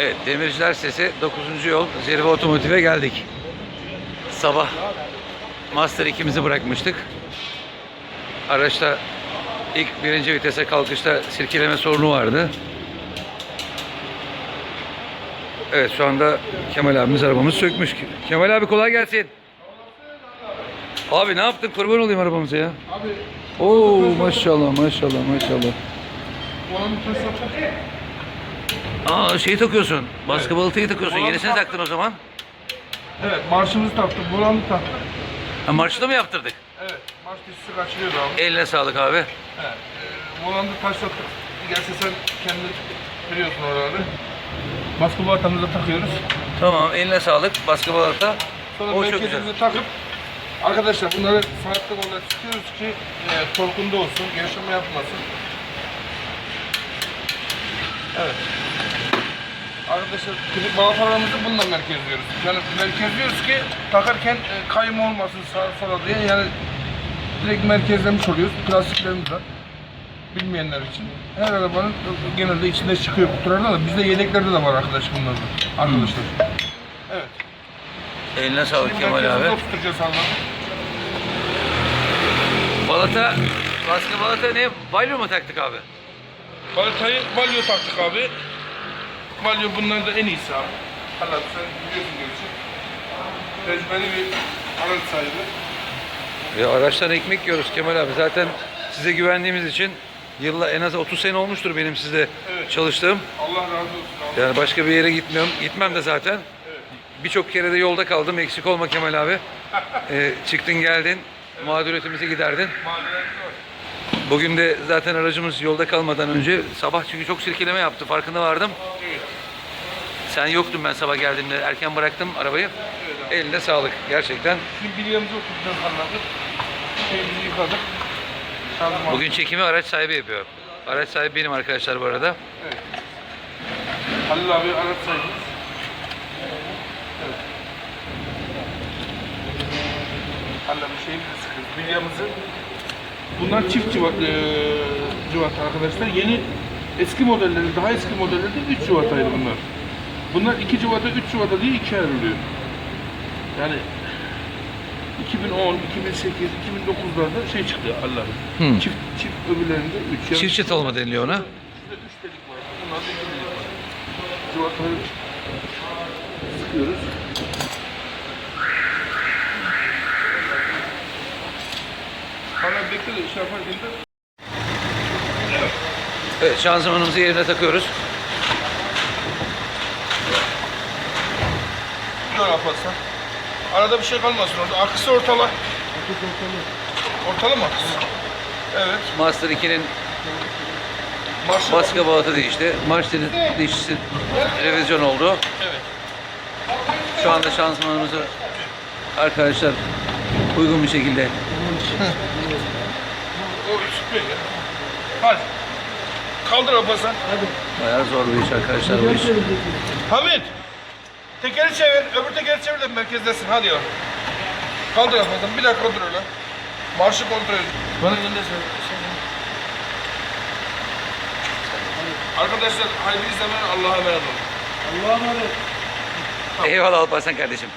Evet, Demirciler Sesi 9. yol Zirve Otomotiv'e geldik. Sabah Master 2'mizi bırakmıştık. Araçta ilk birinci vitese kalkışta sirkeleme sorunu vardı. Evet şu anda Kemal abimiz arabamızı sökmüş. Kemal abi kolay gelsin. Abi ne yaptın? Kurban olayım arabamıza ya. Abi Oo maşallah maşallah maşallah. Aa şeyi takıyorsun. Baskı balıtayı takıyorsun. Volanı Yenisini tak- taktın o zaman. Evet marşımızı taktık, volanı taktık. Ha, marşlı mı yaptırdık? Evet marş dişisi kaçırıyordu abi. Eline sağlık abi. Evet. E, volanı taşlattık. Gerçi sen kendi biliyorsun oraları. Baskı baltamızı takıyoruz. Tamam eline sağlık. Baskı balata. Sonra O çok güzel. merkezimizi takıp Arkadaşlar bunları farklı olarak tutuyoruz ki e, torkunda olsun, gevşeme yapmasın. Evet. Arkadaşlar klip balatalarımızı bununla merkezliyoruz. Yani merkezliyoruz ki takarken e, kayma olmasın sağa sola diye yani direkt merkezlemiş oluyoruz. Plastiklerimiz var. Bilmeyenler için. Her arabanın genelde içinde çıkıyor kutularda da bizde yedeklerde de var arkadaş bunlarda. Arkadaşlar. Evet. Eline sağlık Şimdi Kemal abi. oturtacağız Allah'ım. Balata, baskı balata ne? Balyo mu taktık abi? Balatayı balyo taktık abi. Balyo bunların da en iyisi abi. Allah sen biliyorsun gerçi. Tecrübeli bir araç sahibi. Ya araçtan ekmek yiyoruz Kemal abi. Zaten size güvendiğimiz için yılla en az 30 sene olmuştur benim sizde Evet. çalıştığım. Allah razı olsun abi. Yani başka bir yere gitmiyorum. Gitmem de zaten. Birçok kere de yolda kaldım. Eksik olma Kemal abi. Ee, çıktın geldin. Mağduriyetimizi giderdin. Madenlerimiz var. Bugün de zaten aracımız yolda kalmadan önce sabah çünkü çok sirkeleme yaptı. Farkında vardım. Evet. Sen yoktun ben sabah geldiğimde. Erken bıraktım arabayı. Eline sağlık gerçekten. Şimdi bilyamızı oturtacağız Allah'ım. Şeyimizi yıkadık. Şanzıman. Bugün çekimi araç sahibi yapıyor. Araç sahibi benim arkadaşlar bu arada. Evet. Halil abi araç sahibimiz. Evet. Halil abi şeyimizi sıkıyoruz. Bilyamızı. Bunlar çift civat, eee civata arkadaşlar. Yeni eski modelleri, daha eski modellerde 3 civataydı bunlar. Bunlar 2 civata, 3 civata diye ikiye ayrılıyor. Yani 2010, 2008, 2009'larda şey çıktı Allah'ım. Hmm. Çift, çift öbürlerinde 3. Çift çıt olma deniliyor ona. Şurada üç delik var. Bunlar da iki delik var. Cıvataları sıkıyoruz. De yaparken de Evet şanzımanımızı yerine takıyoruz. dur yaparsan. Arada bir şey kalmasın orada. Akısı ortala. Ortala mı? Evet. Master 2'nin Marşı baskı balatı değişti. Marşların dişisi revizyon oldu. Evet. Şu anda şanzımanımızı arkadaşlar uygun bir şekilde O süper ya. Hadi. Kaldır yaparsan. bayağı zor bir iş arkadaşlar bu iş. Hamit. Tekeri çevir. Öbür tekeri çevir de merkezdesin. Hadi ya. Kaldır yaparsan. Bir dakika dur öyle. Marşı kontrol edin. Bana göndersen. Arkadaşlar hayırlı izlemeler. Allah'a emanet olun. Eyvallah Alparslan kardeşim.